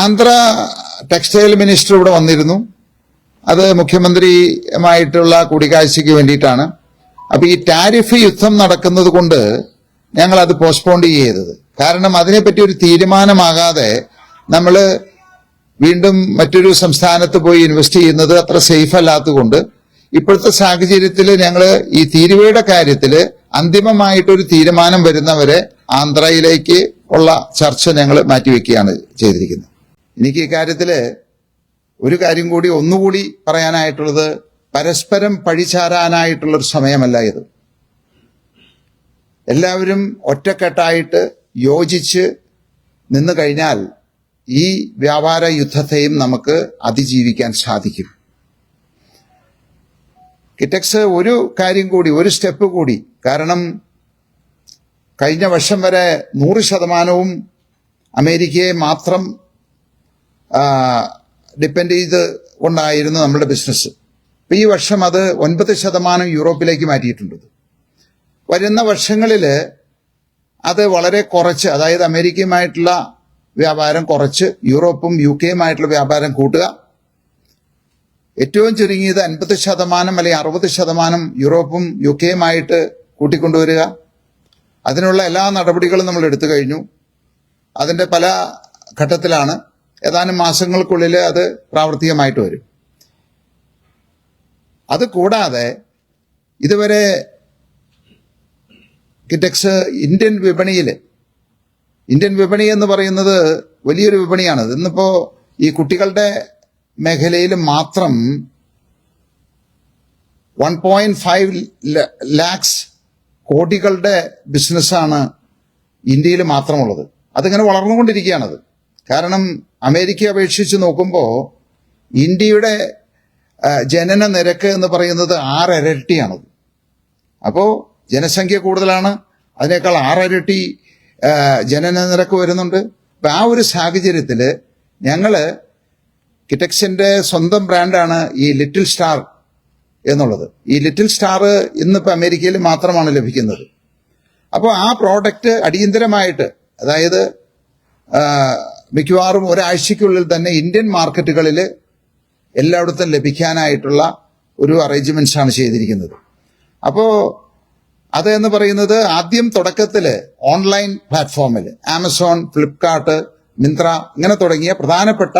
Andhra textile minister ഇവിടെ വന്നിരുന്നു. അത് മുഖ്യമന്ത്രിയുമായിട്ടുള്ള കൂടിക്കാഴ്ചയ്ക്ക് വേണ്ടിയിട്ടാണ്. അപ്പൊ ഈ ടാരിഫ് യുദ്ധം നടക്കുന്നത് കൊണ്ട് ഞങ്ങൾ അത് പോസ്റ്റ്പോണ്ട് ചെയ്തത് കാരണം അതിനെപ്പറ്റി ഒരു തീരുമാനമാകാതെ നമ്മൾ വീണ്ടും മറ്റൊരു സംസ്ഥാനത്ത് പോയി ഇൻവെസ്റ്റ് ചെയ്യുന്നത് അത്ര സേഫ് അല്ലാത്തതുകൊണ്ട് ഇപ്പോഴത്തെ സാഹചര്യത്തിൽ ഞങ്ങൾ ഈ തീരുവയുടെ കാര്യത്തിൽ അന്തിമമായിട്ടൊരു തീരുമാനം വരുന്നവരെ ആന്ധ്രയിലേക്ക് ഉള്ള ചർച്ച ഞങ്ങൾ മാറ്റിവെക്കുകയാണ് ചെയ്തിരിക്കുന്നത്. എനിക്ക് ഇക്കാര്യത്തിൽ ഒരു കാര്യം കൂടി ഒന്നുകൂടി പറയാനായിട്ടുള്ളത് പരസ്പരം പഴിചാരാനായിട്ടുള്ളൊരു സമയമല്ല ഇത്. എല്ലാവരും ഒറ്റക്കെട്ടായിട്ട് യോജിച്ച് നിന്ന് കഴിഞ്ഞാൽ ഈ വ്യാപാര യുദ്ധത്തെയും നമുക്ക് അതിജീവിക്കാൻ സാധിക്കും. കിറ്റക്സ് ഒരു കാര്യം കൂടി ഒരു സ്റ്റെപ്പ് കൂടി. കാരണം കഴിഞ്ഞ വർഷം വരെ നൂറ് ശതമാനവും അമേരിക്കയെ മാത്രം ഡിപ്പെൻഡ് ചെയ്ത് കൊണ്ടായിരുന്നു നമ്മുടെ ബിസിനസ് ഇപ്പം ഈ വർഷം അത് ഒൻപത് ശതമാനം യൂറോപ്പിലേക്ക് മാറ്റിയിട്ടുണ്ട്. വരുന്ന വർഷങ്ങളിൽ അത് വളരെ കുറച്ച് അതായത് അമേരിക്കയുമായിട്ടുള്ള വ്യാപാരം കുറച്ച് യൂറോപ്പും യു കെയുമായിട്ടുള്ള വ്യാപാരം കൂട്ടുക. ഏറ്റവും ചുരുങ്ങിയത് അൻപത് ശതമാനം അല്ലെങ്കിൽ അറുപത് ശതമാനം യൂറോപ്പും യു കെയുമായിട്ട് കൂട്ടിക്കൊണ്ടുവരിക. അതിനുള്ള എല്ലാ നടപടികളും നമ്മൾ എടുത്തു കഴിഞ്ഞു. അതിന്റെ പല ഘട്ടത്തിലാണ്. ഏതാനും മാസങ്ങൾക്കുള്ളിൽ അത് പ്രാവർത്തികമായിട്ട് വരും. അത് കൂടാതെ ഇതുവരെ കിറ്റക്സ് ഇന്ത്യൻ വിപണിയിൽ ഇന്ത്യൻ വിപണി എന്ന് പറയുന്നത് വലിയൊരു വിപണിയാണ്. ഇന്നിപ്പോൾ ഈ കുട്ടികളുടെ മേഖലയിൽ മാത്രം വൺ പോയിന്റ് ഫൈവ് ലാക്സ് കോടികളുടെ ബിസിനസ്സാണ് ഇന്ത്യയിൽ മാത്രമുള്ളത്. അതിങ്ങനെ വളർന്നുകൊണ്ടിരിക്കുകയാണത്. കാരണം അമേരിക്കയെ അപേക്ഷിച്ച് നോക്കുമ്പോൾ ഇന്ത്യയുടെ ജനന നിരക്ക് എന്ന് പറയുന്നത് ആറരട്ടിയാണത് അപ്പോൾ ജനസംഖ്യ കൂടുതലാണ് അതിനേക്കാൾ ആറരട്ടി ജനന നിരക്ക് വരുന്നുണ്ട്. അപ്പം ആ ഒരു സാഹചര്യത്തിൽ ഞങ്ങൾ കിറ്റക്സിന്റെ സ്വന്തം ബ്രാൻഡാണ് ഈ ലിറ്റിൽ സ്റ്റാർ എന്നുള്ളത്. ഈ ലിറ്റിൽ സ്റ്റാർ ഇന്നിപ്പോൾ അമേരിക്കയിൽ മാത്രമാണ് ലഭിക്കുന്നത്. അപ്പോൾ ആ പ്രോഡക്റ്റ് അടിയന്തരമായിട്ട് അതായത് മിക്കവാറും ഒരാഴ്ചയ്ക്കുള്ളിൽ തന്നെ ഇന്ത്യൻ മാർക്കറ്റുകളിൽ എല്ലായിടത്തും ലഭിക്കാനായിട്ടുള്ള ഒരു അറേഞ്ച്മെന്റ്സ് ആണ് ചെയ്തിരിക്കുന്നത്. അപ്പോൾ അത് എന്ന് പറയുന്നത് ആദ്യം തുടക്കത്തിൽ ഓൺലൈൻ പ്ലാറ്റ്ഫോമിൽ ആമസോൺ ഫ്ലിപ്കാർട്ട് മിന്ത്ര ഇങ്ങനെ തുടങ്ങിയ പ്രധാനപ്പെട്ട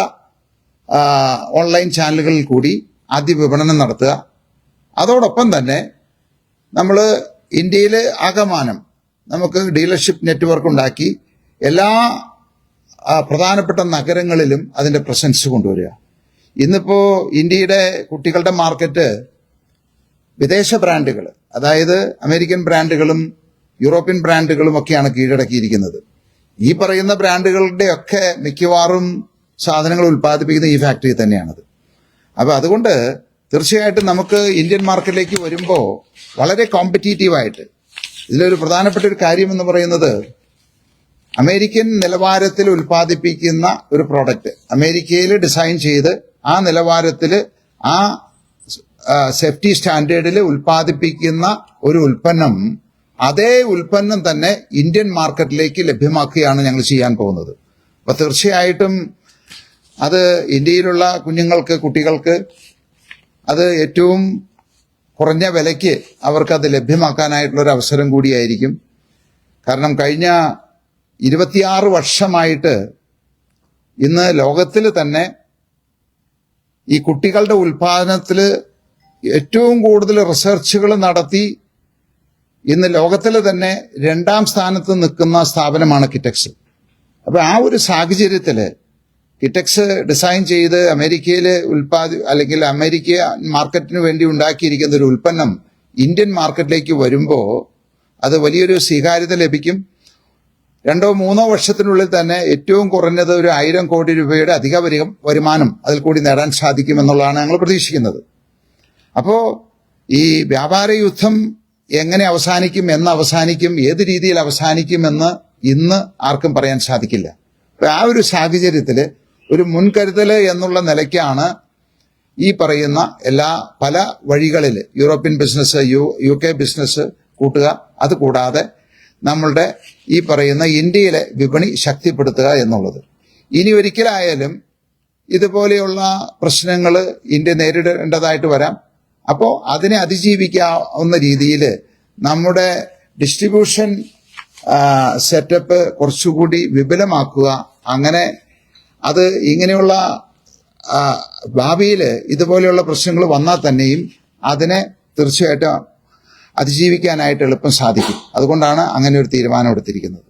ഓൺലൈൻ ചാനലുകളിൽ കൂടി ആദ്യ വിപണനം നടത്തുക. അതോടൊപ്പം തന്നെ നമ്മൾ ഇന്ത്യയിൽ ആകമാനം നമുക്ക് ഡീലർഷിപ്പ് നെറ്റ്വർക്ക് ഉണ്ടാക്കി എല്ലാ പ്രധാനപ്പെട്ട നഗരങ്ങളിലും അതിന്റെ പ്രസൻസ് കൊണ്ടുവരിക. ഇന്നിപ്പോ ഇന്ത്യയുടെ കുട്ടികളുടെ മാർക്കറ്റ് വിദേശ ബ്രാൻഡുകൾ അതായത് അമേരിക്കൻ ബ്രാൻഡുകളും യൂറോപ്യൻ ബ്രാൻഡുകളും ഒക്കെയാണ് കീഴടക്കിയിരിക്കുന്നത്. ഈ പറയുന്ന ബ്രാൻഡുകളുടെ ഒക്കെ മിക്കവാറും സാധനങ്ങൾ ഉൽപ്പാദിപ്പിക്കുന്ന ഈ ഫാക്ടറി തന്നെയാണത്. അപ്പോൾ അതുകൊണ്ട് തീർച്ചയായിട്ടും നമുക്ക് ഇന്ത്യൻ മാർക്കറ്റിലേക്ക് വരുമ്പോൾ വളരെ കോമ്പറ്റീറ്റീവായിട്ട് ഇതിലൊരു പ്രധാനപ്പെട്ട ഒരു കാര്യം എന്ന് പറയുന്നത് അമേരിക്കൻ നിലവാരത്തിൽ ഉൽപ്പാദിപ്പിക്കുന്ന ഒരു പ്രോഡക്റ്റ് അമേരിക്കയിൽ ഡിസൈൻ ചെയ്ത് ആ നിലവാരത്തിൽ ആ സേഫ്റ്റി സ്റ്റാൻഡേർഡിൽ ഉൽപ്പാദിപ്പിക്കുന്ന ഒരു ഉൽപ്പന്നം അതേ ഉൽപ്പന്നം തന്നെ ഇന്ത്യൻ മാർക്കറ്റിലേക്ക് ലഭ്യമാക്കുകയാണ് ഞങ്ങൾ ചെയ്യാൻ പോകുന്നത്. അപ്പൊ തീർച്ചയായിട്ടും അത് ഇന്ത്യയിലുള്ള കുഞ്ഞുങ്ങൾക്ക് കുട്ടികൾക്ക് അത് ഏറ്റവും കുറഞ്ഞ വിലയ്ക്ക് അവർക്ക് അത് ലഭ്യമാക്കാനായിട്ടുള്ള ഒരു അവസരം കൂടിയായിരിക്കും. കാരണം കഴിഞ്ഞ ഇരുപത്തിയാറ് വർഷമായിട്ട് ഇന്ന് ലോകത്തിൽ തന്നെ ഈ കുട്ടികളുടെ ഉൽപാദനത്തിൽ ഏറ്റവും കൂടുതൽ റിസർച്ചുകൾ നടത്തി ഇന്ന് ലോകത്തിൽ തന്നെ രണ്ടാം സ്ഥാനത്ത് നിൽക്കുന്ന സ്ഥാപനമാണ് കിറ്റക്സ്. അപ്പോൾ ആ ഒരു സാഹചര്യത്തിൽ കിറ്റക്സ് ഡിസൈൻ ചെയ്ത് അമേരിക്കയിൽ ഉൽപാദി അല്ലെങ്കിൽ അമേരിക്ക മാർക്കറ്റിന് വേണ്ടി ഉണ്ടാക്കിയിരിക്കുന്ന ഒരു ഉൽപ്പന്നം ഇന്ത്യൻ മാർക്കറ്റിലേക്ക് വരുമ്പോൾ അത് വലിയൊരു സ്വീകാര്യത ലഭിക്കും. രണ്ടോ മൂന്നോ വർഷത്തിനുള്ളിൽ തന്നെ ഏറ്റവും കുറഞ്ഞത് ഒരു ആയിരം കോടി രൂപയുടെ അധിക വരുമാനം അതിൽ കൂടി നേടാൻ സാധിക്കുമെന്നുള്ളതാണ് ഞങ്ങൾ പ്രതീക്ഷിക്കുന്നത്. അപ്പോൾ ഈ വ്യാപാര യുദ്ധം എങ്ങനെ അവസാനിക്കും എന്ന് അവസാനിക്കും ഏത് രീതിയിൽ അവസാനിക്കുമെന്ന് ഇന്ന് ആർക്കും പറയാൻ സാധിക്കില്ല. അപ്പൊ ആ ഒരു സാഹചര്യത്തിൽ ഒരു മുൻകരുതൽ എന്നുള്ള നിലയ്ക്കാണ് ഈ പറയുന്ന എല്ലാ പല വഴികളിൽ European business U U K business കൂട്ടുക. അത് കൂടാതെ നമ്മളുടെ ഈ പറയുന്ന ഇന്ത്യയിലെ വിപണി ശക്തിപ്പെടുത്തുക എന്നുള്ളത്. ഇനി ഒരിക്കലായാലും ഇതുപോലെയുള്ള പ്രശ്നങ്ങൾ ഇന്ത്യ നേരിടേണ്ടതായിട്ട് വരാം. അപ്പോൾ അതിനെ അതിജീവിക്കാവുന്ന രീതിയിൽ നമ്മുടെ ഡിസ്ട്രിബ്യൂഷൻ സെറ്റപ്പ് കുറച്ചുകൂടി വിപുലമാക്കുക. അങ്ങനെ അത് ഇങ്ങനെയുള്ള ഭാവിയിൽ ഇതുപോലെയുള്ള പ്രശ്നങ്ങൾ വന്നാൽ തന്നെയും അതിനെ തീർച്ചയായിട്ടും അതിജീവിക്കാനായിട്ട് എളുപ്പം സാധിക്കും. അതുകൊണ്ടാണ് അങ്ങനെ ഒരു തീരുമാനം എടുത്തിരിക്കുന്നത്.